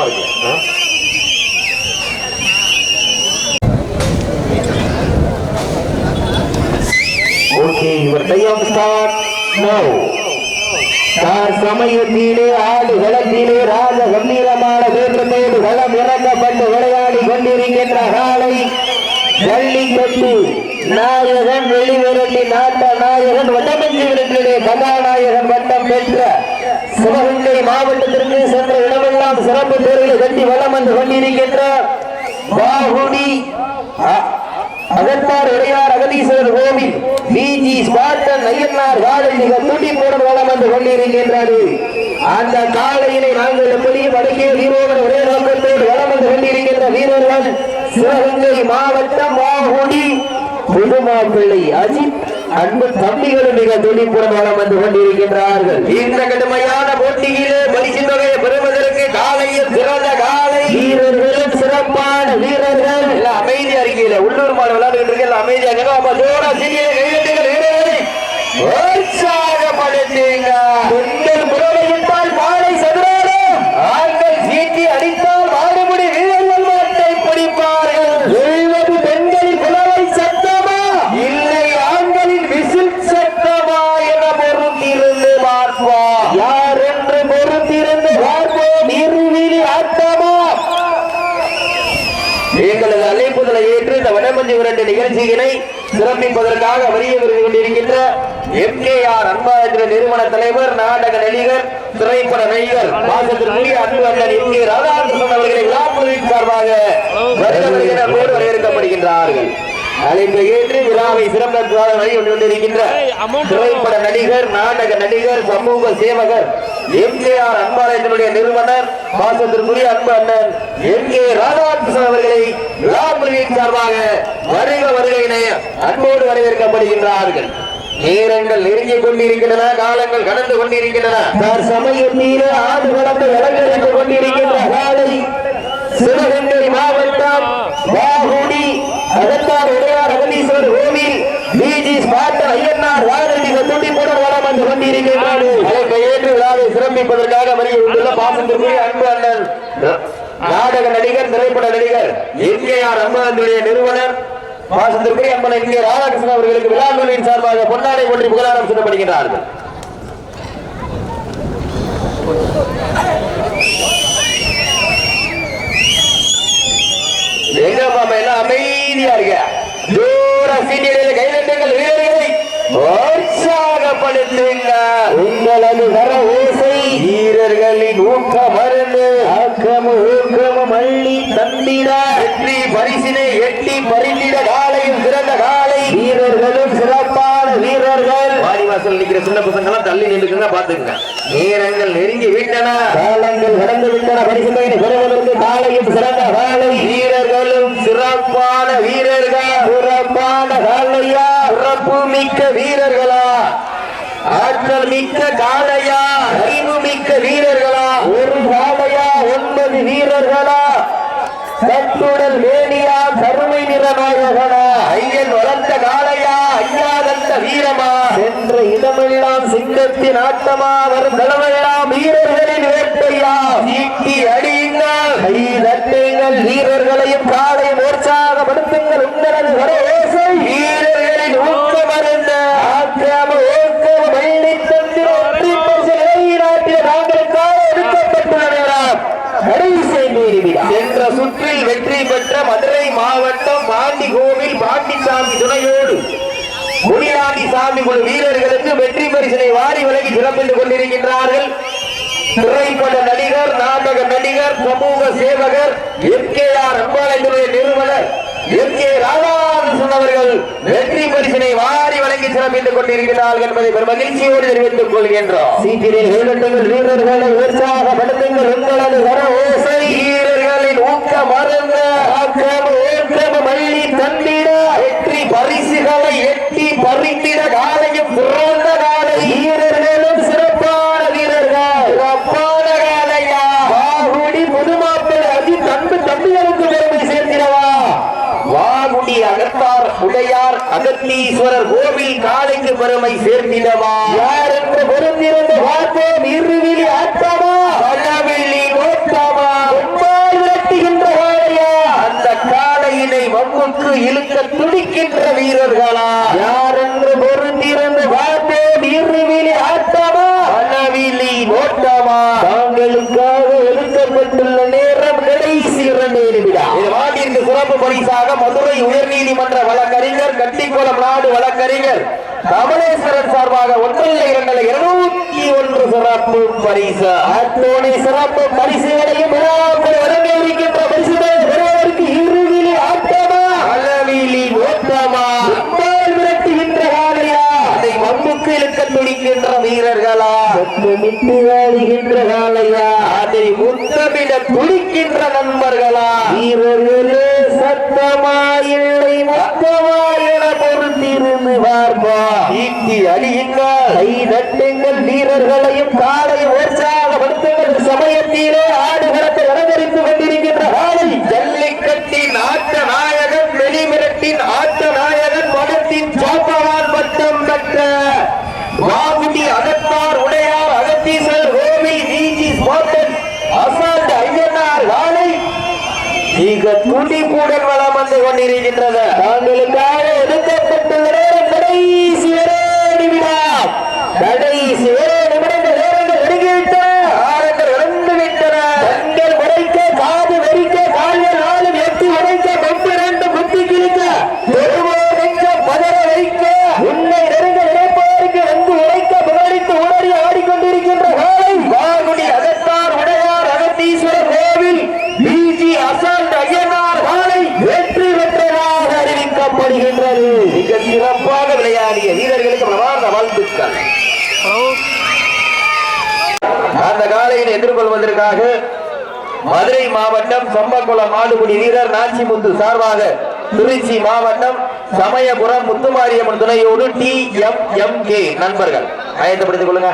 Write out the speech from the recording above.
சத்தமா இருக்கு ஆ? Okay your time start now சமயத்திலே ஆடு களத்திலே ராஜ கம்பீரமான வேற்றத்தோடு களம் இறக்கப்பட்டு விளையாடி கொண்டிருக்கின்ற காலை ஜல்லிக்கட்டு நாயகன் வெளிவிரட்டி நாட்ட நாயகன் வட்டமஞ்சி விடத்திலே கதாநாயகன் வட்டம் பெற்ற சிவகங்கை மாவட்டத்திற்கு சென்ற இடமெல்லாம் சிறப்பு பேர்களை கட்டி வளம் வந்து கொண்டிருக்கின்ற பாகுடி அ- அகத்தார் இடையார் அகதீஸ்வரர் கோவில் பிஜி ஸ்பாட்டன் ஐயன்னார் காலை மிக துடிப்புடன் வளம் வந்து கொண்டிருக்கின்றது. அந்த காலையினை நாங்கள் எப்படியும் அடக்கிய வீரோடு ஒரே நோக்கத்தோடு வளம் வந்து கொண்டிருக்கின்ற வீரர்கள் சிவகங்கை மாவட்டம் மாகுடி புதுமாப்பிள்ளை அஜித் அன்பு தம்பிகளும் மிக வளம் வந்து கொண்டிருக்கின்றார்கள். இந்த கடுமையான போட்டியிலே பரிசு தொகையை பெறுவதற்கு காலையில் சிறந்த காலை. வீரர்களும் சிறப்பான வீரர்கள். அமைதியா இருக்கீங்க உள்ளூர் மாடு விளையாண்டுட்டு இருக்க எல்லாம் அமைதியா இருங்க அப்ப ஜோரா சீனியர் கைவிட்டுகள் வீரர்களை உற்சாகப்படுத்துங்க எங்களது அழைப்புதலை ஏற்று இந்த வடமஞ்சி விரட்டு நிகழ்ச்சியினை சிறப்பிப்பதற்காக வரிய விருது கொண்டிருக்கின்ற எம் கே ஆர் அன்பாயத்திர நிறுவன தலைவர் நாடக நடிகர் திரைப்பட நடிகர் மாசத்திற்குரிய அன்பு அண்ணன் எம் கே ராதாகிருஷ்ணன் அவர்களை விழாக்குழுவின் சார்பாக வரவேற்கப்படுகின்றார்கள் அழைப்பை ஏற்று விழாவை சிறப்பாக வழி கொண்டிருக்கின்ற திரைப்பட நடிகர் நாடக நடிகர் சமூக சேவகர் எம்ஜிஆர் அன்பாலயத்தினுடைய நிறுவனர் பாசத்திற்குரிய அன்பு அண்ணன் எம் கே ராதாகிருஷ்ணன் அவர்களை விழாக்குழுவின் சார்பாக வருக வருகையினை அன்போடு வரவேற்கப்படுகின்றார்கள். நேரங்கள் நெருங்கிக் கொண்டிருக்கின்றன காலங்கள் கடந்து கொண்டிருக்கின்றன. சமயம் மீது ஆண்டு கடந்து விளங்கெடுத்துக் கொண்டிருக்கின்ற காலை சிவகங்கை மாவட்டம் வாகுடி அகத்தார் உடையார் அகதீஸ்வரர் கோவில் பிஜி ஸ்பாட் ஐயனார் வாரதிக துண்டிப்புடன் கொண்டிருக்கின்றது அழைப்பை ஏற்று விழாவை சிறப்பிப்பதற்காக வருகின்ற பாசத்திற்குரிய அன்பு அண்ணன் நாடக நடிகர் திரைப்பட நடிகர் எம்கேஆர் அம்பலத்துடைய நிறுவனர். பாசத்திற்குரிய அம்மன் எம்கே ராதாகிருஷ்ணன் அவர்களுக்கு விழாக்களின் சார்பாக பொன்னாடை ஒன்றி புகழாரம் சொல்லப்படுகின்றார்கள் எங்க மாமா எல்லாம் அமைதியா இருக்க ஜோர சீட்டியடியில் கைதட்டுங்கள் வீரர்களை உற்சாகப்படுத்துங்க உங்களது வர ஓசை வீரர்களின் ஊக்க மருந்து ஆக்கமு ஊக்கமு மள்ளி தந்திட வெற்றி பரிசினை எட்டி பறிந்திட காலையும் சிறந்த காலை. வீரர்களும் சிறப்பான வீரர்கள். வாடிவாசல் நிக்கிற சின்ன பசங்க எல்லாம் தள்ளி நின்றுக்குங்க பாத்துக்கங்க நேரங்கள் நெருங்கி விட்டன. காலங்கள் கடந்து விட்டன. பரிசுகளை பெறுவதற்கு காலையும் சிறந்த காலை. வீரர்களும் சிறப்பான வீரர்கள். சிறப்பான காலையா? சிறப்பு மிக்க வீரர்களா? ஆற்றல் மிக்க காளையா அறிவு மிக்க வீரர்களா? ஒரு காளையா ஒன்பது வீரர்களா? கட்டுடல் வேணியா கருமை நிறநாயகனா ஐயன் வளர்த்த காளையா ஐயா தந்த வீரமா? சென்ற இடமெல்லாம் சிங்கத்தின் ஆட்டமா வரும் தளமெல்லாம் வீரர்களின் வேட்டையா? சீட்டி அடியுங்கள். கை தட்டுங்கள் வீரர்களையும் கா சென்ற சுற்றில் வெற்றி பெற்ற மதுரை மாவட்டம் பாண்டி கோவில் பாண்டிசாமி துணையோடு முனியாண்டி சாமி குழு வீரர்களுக்கு வெற்றி பரிசனை வாரி விலகி சிறப்பித்துக் கொண்டிருக்கின்றார்கள். திரைப்பட நடிகர் நாடக நடிகர் சமூக சேவகர் எம் கே ஆர் அன்பாலயத்தினுடைய நிறுவனர் எம் கே ராதாகிருஷ்ணன் அவர்கள் வெற்றி பரிசினை வாரி வழங்கி சிறப்பித்துக் கொண்டிருக்கிறார்கள் என்பதை பெரும் மகிழ்ச்சியோடு தெரிவித்துக் கொள்கின்றோம். சீட்டிலே வீரர்கள் வீரர்களை உற்சாகப்படுத்துங்கள் உங்களது வர ஓசை வீரர்களின் ஊக்க மருந்த ஆக்கிரம ஊக்கம மல்லி தந்திட வெற்றி பரிசுகளை எட்டி பறித்திட காலையும் சிறந்த காலை வீரர்களும் சிறப்பான வீரர்கள் சிறப்பான காலையா வாகுடி புதுமாப்பிள் அதி தன்பு தம்பிகளுக்கு பெருமை சேர்த்திடவா வாகுடி அகத்தார் உடையார் அகத்தீஸ்வரர் கோவில் காலைக்கு பெருமை சேர்த்திடவா? யார் என்று பொருந்திருந்து பார்ப்போம்? இருவிழி ஆட்டமா? வடவெள்ளி ஓட்டமா வருகின்ற காளையா? அந்த காளையினை வம்புக்கு இழுக்க துடிக்கின்ற வீரர்களா? யார் என்று பொருந்திருந்து பார்த்தேன் இருவிழி ஆட்டமா? பலவிழி ஓட்டமா தாங்களுக்காக ஒதுக்கப்பட்டுள்ள நேரம் கடைசி இரண்டு நிமிடம் இது மாட்டிற்கு சிறப்பு பரிசாக மதுரை உயர்நீதிமன்ற வழக்கறிஞர் கட்டிக்குளம் நாடு வழக்கறிஞர் கமலேஸ்வரன் சார்பாக ஒன்றில் இரண்டில் இருநூத்தி ஒன்று சிறப்பு பரிசு. அத்தோனை சிறப்பு பரிசுகளையும் இருக்கின்ற பரிசுகள் பெறுவதற்கு ஆட்டமா? அளவிலி ஓட்டமா? விரட்டுகின்ற காலையா? அதை வம்புக்கு இழுக்க துடிக்கின்ற வீரர்களா? முத்தமிட்டு ஆடுகின்ற காலையா? அதை முத்தமிட துடிக்கின்ற நண்பர்களா? வீரர்களே சத்தமா இல்லை மொத்தமா என பொறுத்திருந்து பார்ப்போம். ஈட்டி அடியுங்கள் கை தட்டுங்கள் வீரர்களையும் காலை உற்சாகப்படுத்துங்கள் மிக துடிப்புடன் வளம் வந்து கொண்டிருக்கின்றது தாங்களுக்காக எடுக்கப்பட்டுள்ள நேரம் கடைசி ஒரே நிமிடம் கடைசி ஒரே காலையில் எதிர்கொள்வதற்காக மதுரை மாவட்டம் சம்பக்குளம் ஆடுபுடி வீரர் நாச்சிமுத்து சார்பாக திருச்சி மாவட்டம் சமயபுரம் முத்துமாரியம்மன் துணையோடு டி எம் எம் கே. நண்பர்கள் ஆயத்தப்படுத்திக் கொள்ளுங்க.